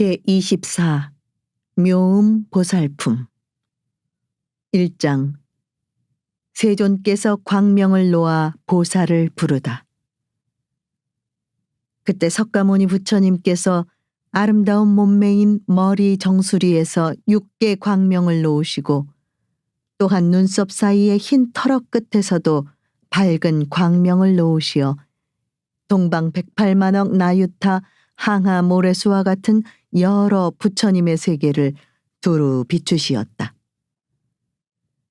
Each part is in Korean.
제24 묘음 보살품 1장 세존께서 광명을 놓아 보살을 부르다. 그때 석가모니 부처님께서 아름다운 몸매인 머리 정수리에서 육계 광명을 놓으시고 또한 눈썹 사이의 흰 털럭 끝에서도 밝은 광명을 놓으시어 동방 백팔만억 나유타 항하 모래수와 같은 여러 부처님의 세계를 두루 비추시었다.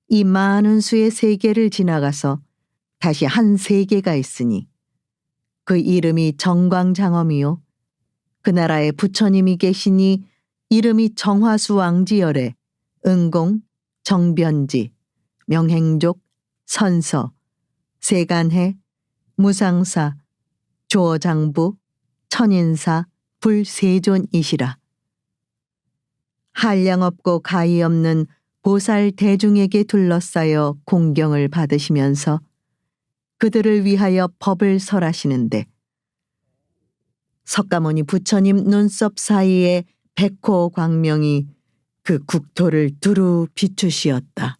이 많은 수의 세계를 지나가서 다시 한 세계가 있으니 그 이름이 정광장엄이요. 그 나라에 부처님이 계시니 이름이 정화수 왕지열에 은공, 정변지, 명행족, 선서, 세간해, 무상사, 조어장부, 천인사, 불세존이시라. 한량 없고 가히 없는 보살 대중에게 둘러싸여 공경을 받으시면서 그들을 위하여 법을 설하시는데 석가모니 부처님 눈썹 사이에 백호 광명이 그 국토를 두루 비추시었다.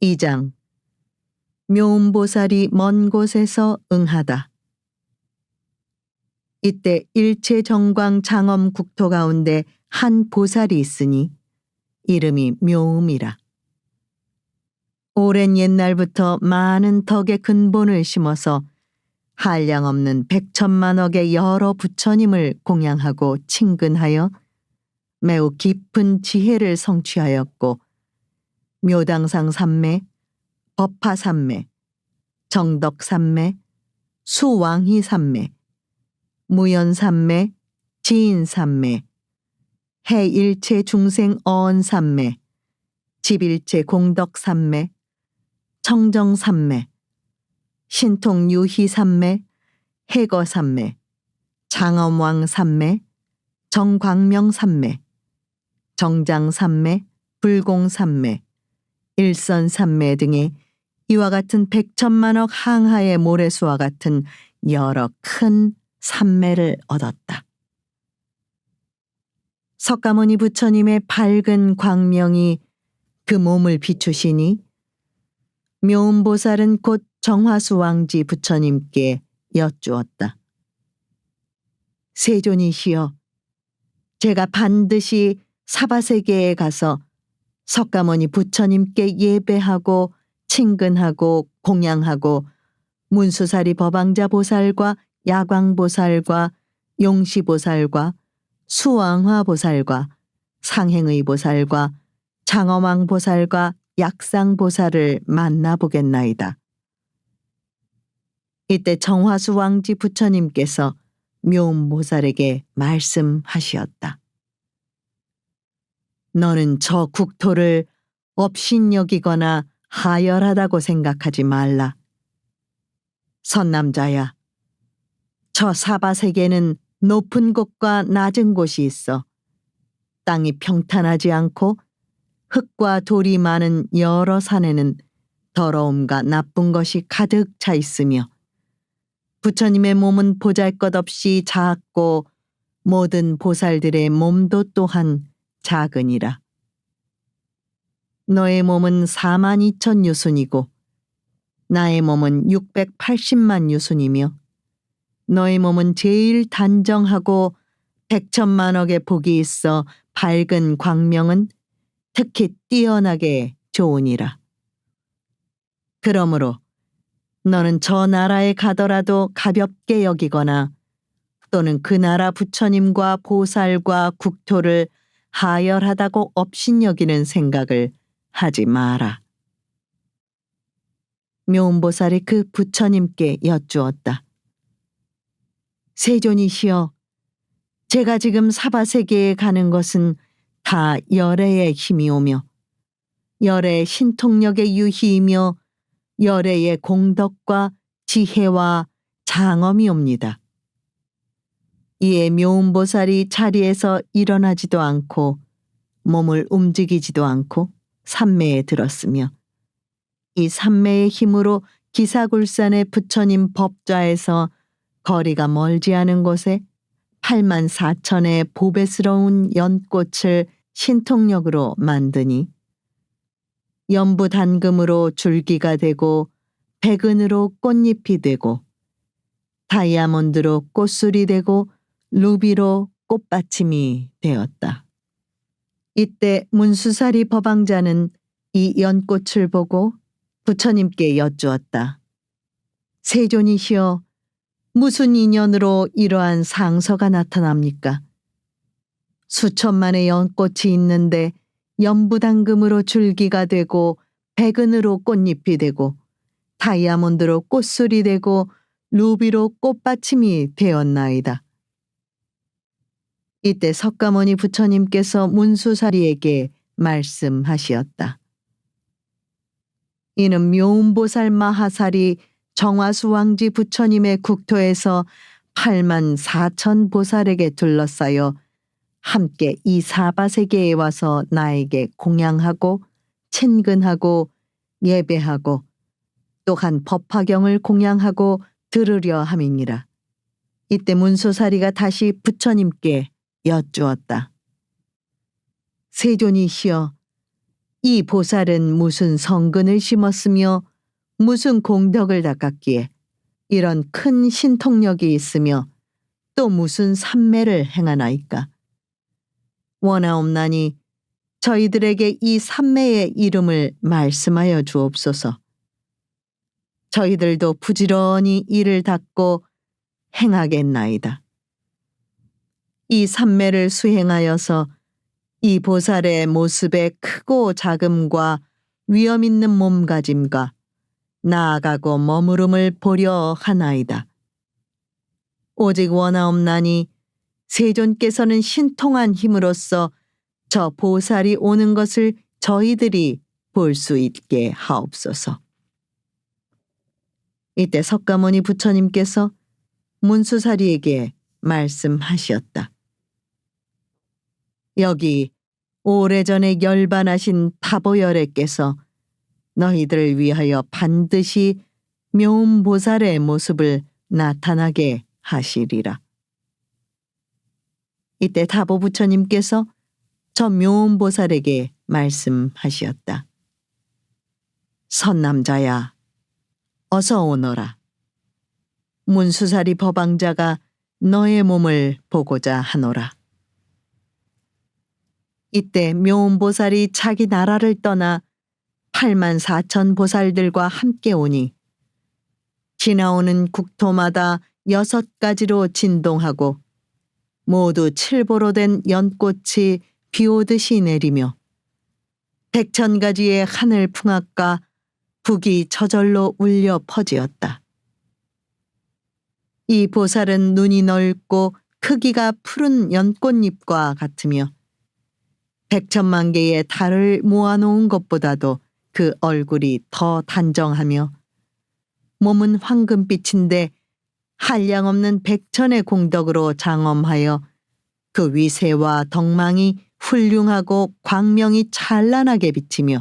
2장 묘음보살이 먼 곳에서 응하다. 이때 일체 정광 장엄 국토 가운데 한 보살이 있으니 이름이 묘음이라. 오랜 옛날부터 많은 덕의 근본을 심어서 한량 없는 백천만억의 여러 부처님을 공양하고 친근하여 매우 깊은 지혜를 성취하였고 묘당상 삼매, 법화 삼매, 정덕 삼매, 수왕희 삼매, 무연삼매, 지인삼매, 해일체 중생 어언삼매, 집일체 공덕삼매, 청정삼매, 신통유희삼매, 해거삼매, 장엄왕삼매, 정광명삼매, 정장삼매, 불공삼매, 일선삼매 등의 이와 같은 백천만억 항하의 모래수와 같은 여러 큰 삼매를 얻었다. 석가모니 부처님의 밝은 광명이 그 몸을 비추시니 묘음보살은 곧 정화수 왕지 부처님께 여쭈었다. 세존이시여, 제가 반드시 사바세계에 가서 석가모니 부처님께 예배하고 친근하고 공양하고 문수사리 법왕자 보살과 야광보살과 용시보살과 수왕화보살과 상행의 보살과 장엄왕 보살과 약상보살을 만나보겠나이다. 이때 정화수 왕지 부처님께서 묘음보살에게 말씀하시었다. 너는 저 국토를 업신여기거나 하열하다고 생각하지 말라. 선남자야, 저 사바 세계는 높은 곳과 낮은 곳이 있어 땅이 평탄하지 않고 흙과 돌이 많은 여러 산에는 더러움과 나쁜 것이 가득 차 있으며 부처님의 몸은 보잘것없이 작고 모든 보살들의 몸도 또한 작으니라. 너의 몸은 4만 2천 유순이고 나의 몸은 680만 유순이며 너의 몸은 제일 단정하고 백천만억의 복이 있어 밝은 광명은 특히 뛰어나게 좋으니라. 그러므로 너는 저 나라에 가더라도 가볍게 여기거나 또는 그 나라 부처님과 보살과 국토를 하열하다고 업신여기는 생각을 하지 마라. 묘음보살이 그 부처님께 여쭈었다. 세존이시여, 제가 지금 사바 세계에 가는 것은 다 열애의 힘이 오며 열의 신통력의 유희이며 열애의 공덕과 지혜와 장엄이 옵니다. 이에 묘음보살이 자리에서 일어나지도 않고 몸을 움직이지도 않고 삼매에 들었으며 이 삼매의 힘으로 기사굴산의 부처님 법좌에서 거리가 멀지 않은 곳에 8만 4천의 보배스러운 연꽃을 신통력으로 만드니 연부 단금으로 줄기가 되고 백은으로 꽃잎이 되고 다이아몬드로 꽃술이 되고 루비로 꽃받침이 되었다. 이때 문수사리 법왕자는 이 연꽃을 보고 부처님께 여쭈었다. 세존이시여 무슨 인연으로 이러한 상서가 나타납니까? 수천만의 연꽃이 있는데 연부당금으로 줄기가 되고 백은으로 꽃잎이 되고 다이아몬드로 꽃술이 되고 루비로 꽃받침이 되었나이다. 이때 석가모니 부처님께서 문수사리에게 말씀하시었다. 이는 묘음보살 마하살이 정화수 왕지 부처님의 국토에서 8만 4천 보살에게 둘러싸여 함께 이 사바 세계에 와서 나에게 공양하고 친근하고 예배하고 또한 법화경을 공양하고 들으려 함이니라. 이때 문소사리가 다시 부처님께 여쭈었다. 세존이시여, 이 보살은 무슨 성근을 심었으며 무슨 공덕을 닦았기에 이런 큰 신통력이 있으며 또 무슨 삼매를 행하나이까. 원하옵나니 저희들에게 이 삼매의 이름을 말씀하여 주옵소서. 저희들도 부지런히 이를 닦고 행하겠나이다. 이 삼매를 수행하여서 이 보살의 모습의 크고 작음과 위험 있는 몸가짐과 나아가고 머무름을 보려 하나이다. 오직 원하옵나니 세존께서는 신통한 힘으로써 저 보살이 오는 것을 저희들이 볼 수 있게 하옵소서. 이때 석가모니 부처님께서 문수사리에게 말씀하시었다. 여기 오래전에 열반하신 타보열애께서 너희들을 위하여 반드시 묘음 보살의 모습을 나타나게 하시리라. 이때 다보 부처님께서 저 묘음 보살에게 말씀하시었다. 선남자야, 어서 오너라. 문수사리 법왕자가 너의 몸을 보고자 하노라. 이때 묘음보살이 자기 나라를 떠나 8만 4천 보살들과 함께 오니 지나오는 국토마다 여섯 가지로 진동하고 모두 칠보로 된 연꽃이 비오듯이 내리며 백천 가지의 하늘 풍악과 북이 저절로 울려 퍼지었다. 이 보살은 눈이 넓고 크기가 푸른 연꽃잎과 같으며 백천만 개의 달을 모아놓은 것보다도 그 얼굴이 더 단정하며 몸은 황금빛인데 한량없는 백천의 공덕으로 장엄하여 그 위세와 덕망이 훌륭하고 광명이 찬란하게 비치며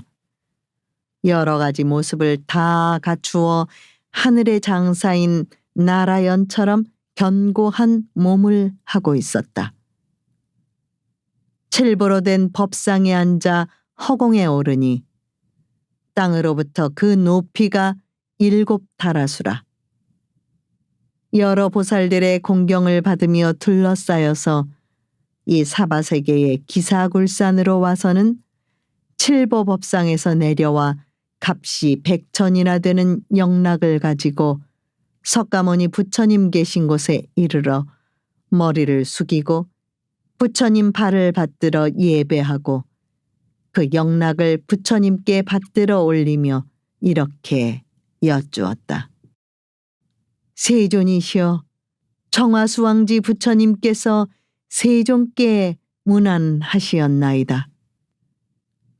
여러 가지 모습을 다 갖추어 하늘의 장사인 나라연처럼 견고한 몸을 하고 있었다. 칠보로 된 법상에 앉아 허공에 오르니 땅으로부터 그 높이가 일곱 다라수라. 여러 보살들의 공경을 받으며 둘러싸여서 이 사바세계의 기사굴산으로 와서는 칠보 법상에서 내려와 값이 백천이나 되는 영락을 가지고 석가모니 부처님 계신 곳에 이르러 머리를 숙이고 부처님 발을 받들어 예배하고 그 영락을 부처님께 받들어 올리며 이렇게 여쭈었다. 세존이시여 정화수왕지 부처님께서 세존께 문안하시었나이다.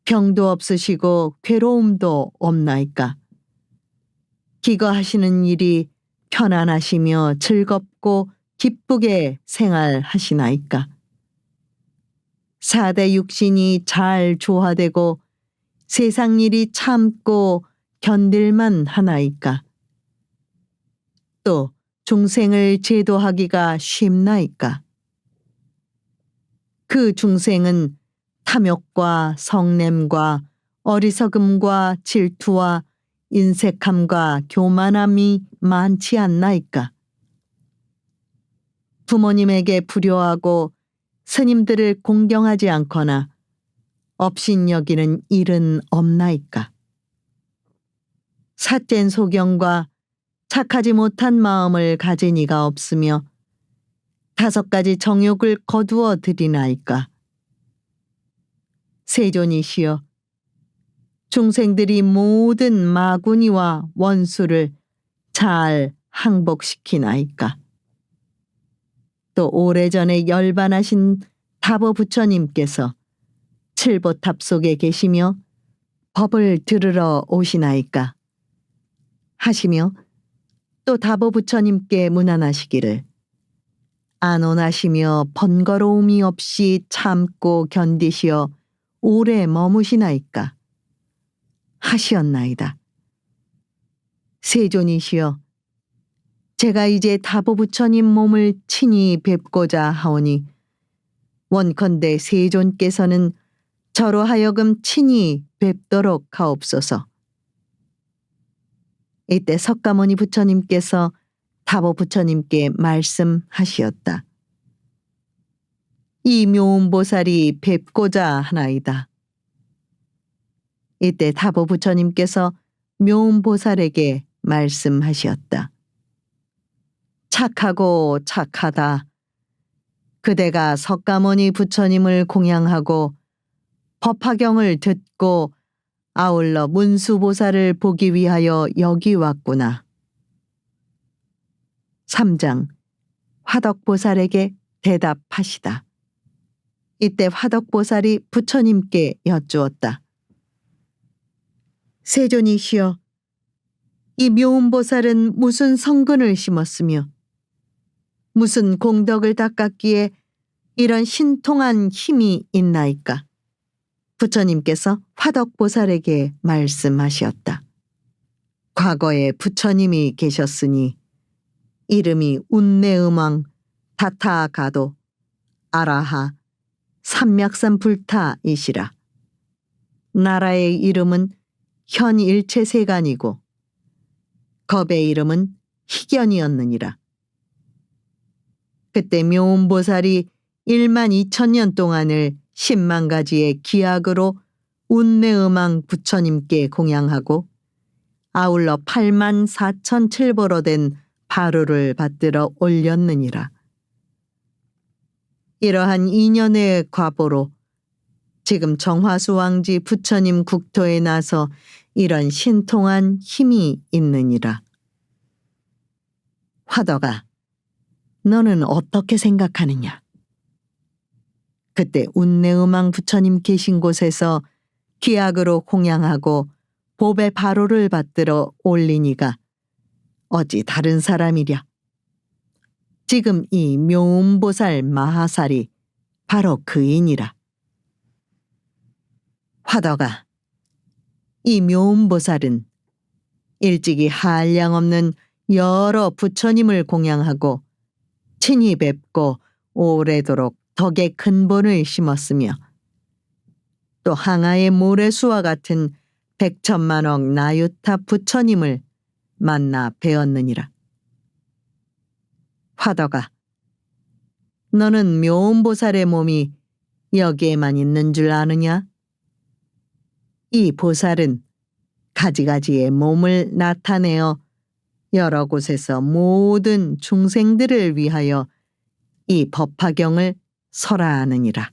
병도 없으시고 괴로움도 없나이까. 기거하시는 일이 편안하시며 즐겁고 기쁘게 생활하시나이까. 사대 육신이 잘 조화되고 세상 일이 참고 견딜만 하나이까. 또 중생을 제도하기가 쉽나이까. 그 중생은 탐욕과 성냄과 어리석음과 질투와 인색함과 교만함이 많지 않나이까. 부모님에게 불효하고 스님들을 공경하지 않거나 업신여기는 일은 없나이까. 사된 소경과 착하지 못한 마음을 가진 이가 없으며 다섯 가지 정욕을 거두어 드리나이까. 세존이시여 중생들이 모든 마구니와 원수를 잘 항복시키나이까. 또 오래전에 열반하신 다보 부처님께서 칠보탑 속에 계시며 법을 들으러 오시나이까 하시며 또 다보 부처님께 문안하시기를 안온하시며 번거로움이 없이 참고 견디시어 오래 머무시나이까 하시었나이다. 세존이시여 제가 이제 다보 부처님 몸을 친히 뵙고자 하오니 원컨대 세존께서는 저로 하여금 친히 뵙도록 하옵소서. 이때 석가모니 부처님께서 다보 부처님께 말씀하시었다. 이 묘음보살이 뵙고자 하나이다. 이때 다보 부처님께서 묘음보살에게 말씀하시었다. 착하고 착하다. 그대가 석가모니 부처님을 공양하고 법화경을 듣고 아울러 문수보살을 보기 위하여 여기 왔구나. 3장 화덕보살에게 대답하시다. 이때 화덕보살이 부처님께 여쭈었다. 세존이시여, 이 묘음보살은 무슨 성근을 심었으며 무슨 공덕을 닦았기에 이런 신통한 힘이 있나이까? 부처님께서 화덕보살에게 말씀하셨다. 과거에 부처님이 계셨으니 이름이 운내음왕 다타가도 아라하 삼맥산 불타이시라. 나라의 이름은 현일체세간이고 겁의 이름은 희견이었느니라. 그때 묘음보살이 1만 2천 년 동안을 10만 가지의 기약으로 운내음왕 부처님께 공양하고 아울러 8만 4천 칠보로 된 바루를 받들어 올렸느니라. 이러한 인연의 과보로 지금 정화수 왕지 부처님 국토에 나서 이런 신통한 힘이 있느니라. 화덕아, 너는 어떻게 생각하느냐? 그때 운내음왕 부처님 계신 곳에서 기약으로 공양하고 법의 바로를 받들어 올리니가 어찌 다른 사람이랴. 지금 이 묘음보살 마하살이 바로 그이니라. 화덕아, 이 묘음보살은 일찍이 한량 없는 여러 부처님을 공양하고 친히 뵙고 오래도록 덕의 근본을 심었으며 또 항아의 모래수와 같은 백천만억 나유타 부처님을 만나 배웠느니라. 화덕아, 너는 묘음보살의 몸이 여기에만 있는 줄 아느냐? 이 보살은 가지가지의 몸을 나타내어 여러 곳에서 모든 중생들을 위하여 이 법화경을 설하느니라.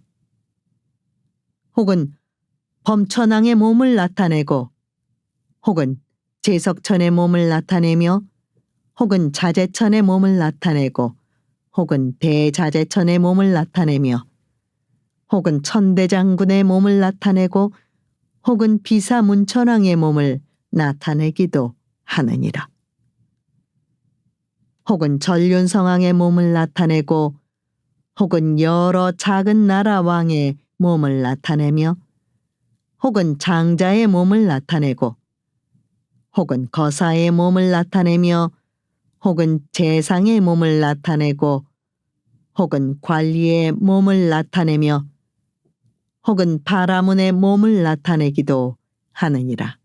혹은 범천왕의 몸을 나타내고 혹은 제석천의 몸을 나타내며 혹은 자제천의 몸을 나타내고 혹은 대자제천의 몸을 나타내며 혹은 천대장군의 몸을 나타내고 혹은 비사문천왕의 몸을 나타내기도 하느니라. 혹은 전륜 성왕의 몸을 나타내고 혹은 여러 작은 나라 왕의 몸을 나타내며 혹은 장자의 몸을 나타내고 혹은 거사의 몸을 나타내며 혹은 재상의 몸을 나타내고 혹은 관리의 몸을 나타내며 혹은 바라문의 몸을 나타내기도 하느니라.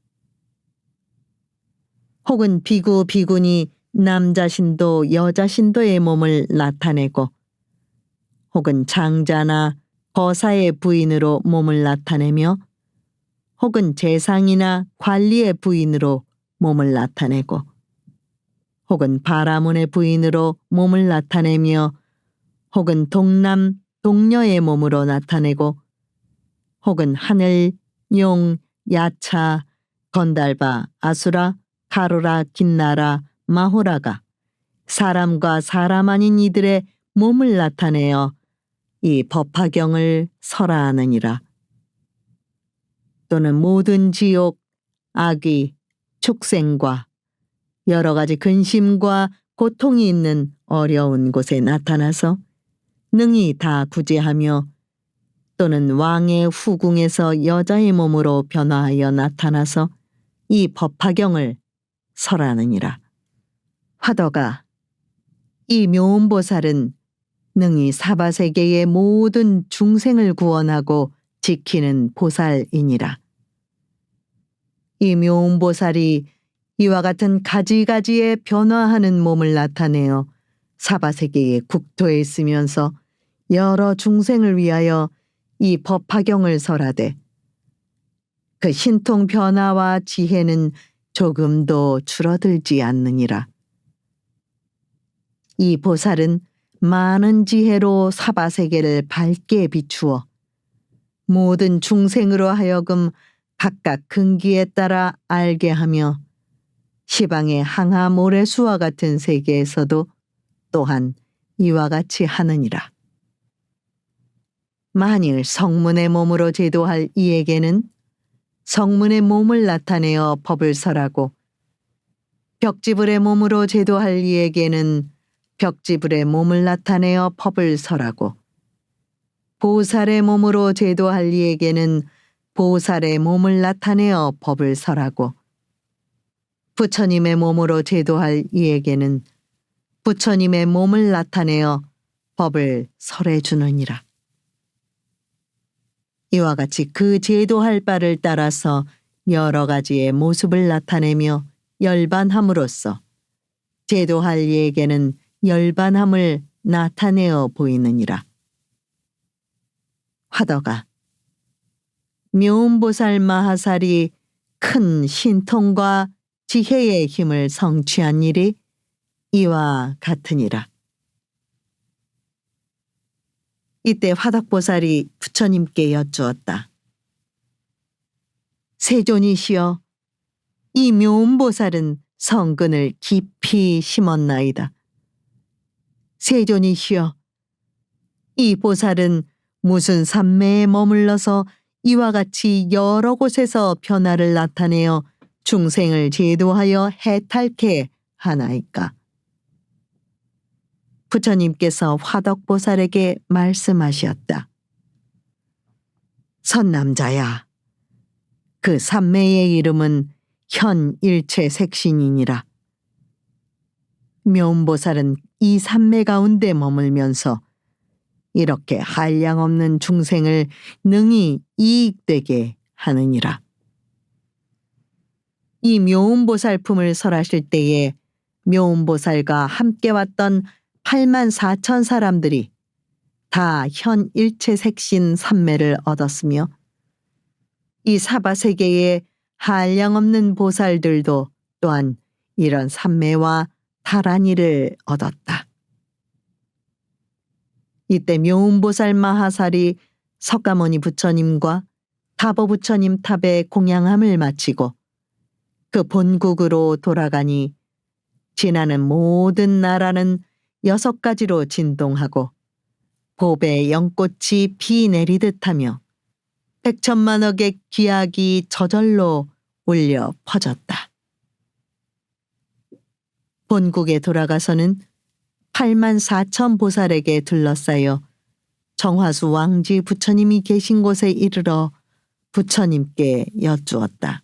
혹은 비구 비군이 남자 신도 여자 신도의 몸을 나타내고 혹은 장자나 거사의 부인으로 몸을 나타내며 혹은 재상이나 관리의 부인으로 몸을 나타내고 혹은 바라문의 부인으로 몸을 나타내며 혹은 동남 동녀의 몸으로 나타내고 혹은 하늘 용 야차 건달바 아수라 가로라 긴나라 마호라가 사람과 사람 아닌 이들의 몸을 나타내어 이 법화경을 설하느니라. 또는 모든 지옥, 악의, 축생과 여러 가지 근심과 고통이 있는 어려운 곳에 나타나서 능히 다 구제하며 또는 왕의 후궁에서 여자의 몸으로 변화하여 나타나서 이 법화경을 설하느니라. 화더가 이 묘음보살은 능히 사바세계의 모든 중생을 구원하고 지키는 보살이니라. 이 묘음보살이 이와 같은 가지가지의 변화하는 몸을 나타내어 사바세계의 국토에 있으면서 여러 중생을 위하여 이 법화경을 설하되 그 신통 변화와 지혜는 조금도 줄어들지 않느니라. 이 보살은 많은 지혜로 사바 세계를 밝게 비추어 모든 중생으로 하여금 각각 근기에 따라 알게 하며 시방의 항하 모래수와 같은 세계에서도 또한 이와 같이 하느니라. 만일 성문의 몸으로 제도할 이에게는 성문의 몸을 나타내어 법을 설하고 벽지불의 몸으로 제도할 이에게는 벽지불의 몸을 나타내어 법을 설하고 보살의 몸으로 제도할 이에게는 보살의 몸을 나타내어 법을 설하고 부처님의 몸으로 제도할 이에게는 부처님의 몸을 나타내어 법을 설해 주느니라. 이와 같이 그 제도할 바를 따라서 여러 가지의 모습을 나타내며 열반함으로써 제도할 이에게는 열반함을 나타내어 보이느니라. 화더가 묘음보살 마하살이 큰 신통과 지혜의 힘을 성취한 일이 이와 같으니라. 이때 화덕보살이 부처님께 여쭈었다. 세존이시여, 이 묘음보살은 성근을 깊이 심었나이다. 세존이시여, 이 보살은 무슨 산매에 머물러서 이와 같이 여러 곳에서 변화를 나타내어 중생을 제도하여 해탈케 하나이까. 부처님께서 화덕보살에게 말씀하셨다. 선남자야, 그 삼매의 이름은 현일체 색신이니라. 묘음보살은 이 삼매 가운데 머물면서 이렇게 한량 없는 중생을 능히 이익되게 하느니라. 이 묘음보살품을 설하실 때에 묘음보살과 함께 왔던 8만 4천 사람들이 다 현 일체 색신 삼매를 얻었으며 이 사바세계의 한량없는 보살들도 또한 이런 삼매와 타라니를 얻었다. 이때 묘음보살 마하살이 석가모니 부처님과 타보 부처님 탑에 공양함을 마치고 그 본국으로 돌아가니 지나는 모든 나라는 여섯 가지로 진동하고 봅의 연꽃이 피 내리듯 하며 백천만억의 기약이 저절로 울려 퍼졌다. 본국에 돌아가서는 8만 4천 보살에게 둘러싸여 정화수 왕지 부처님이 계신 곳에 이르러 부처님께 여쭈었다.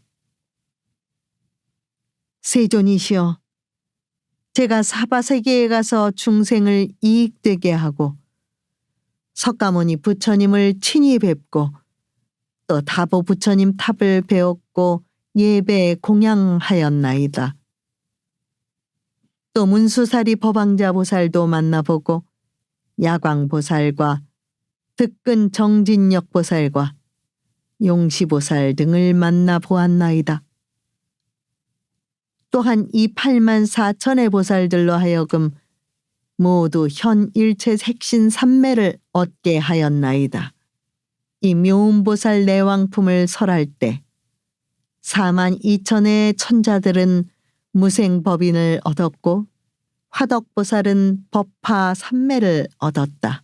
세존이시여, 제가 사바세계에 가서 중생을 이익되게 하고 석가모니 부처님을 친히 뵙고 또 다보 부처님 탑을 배웠고 예배 공양하였나이다. 또 문수사리 법왕자 보살도 만나보고 야광 보살과 득근 정진역 보살과 용시 보살 등을 만나 보았나이다. 또한 이 8만 4천의 보살들로 하여금 모두 현 일체 색신 삼매를 얻게 하였나이다. 이 묘음보살 내왕품을 설할 때 4만 2천의 천자들은 무생법인을 얻었고 화덕보살은 법화 삼매를 얻었다.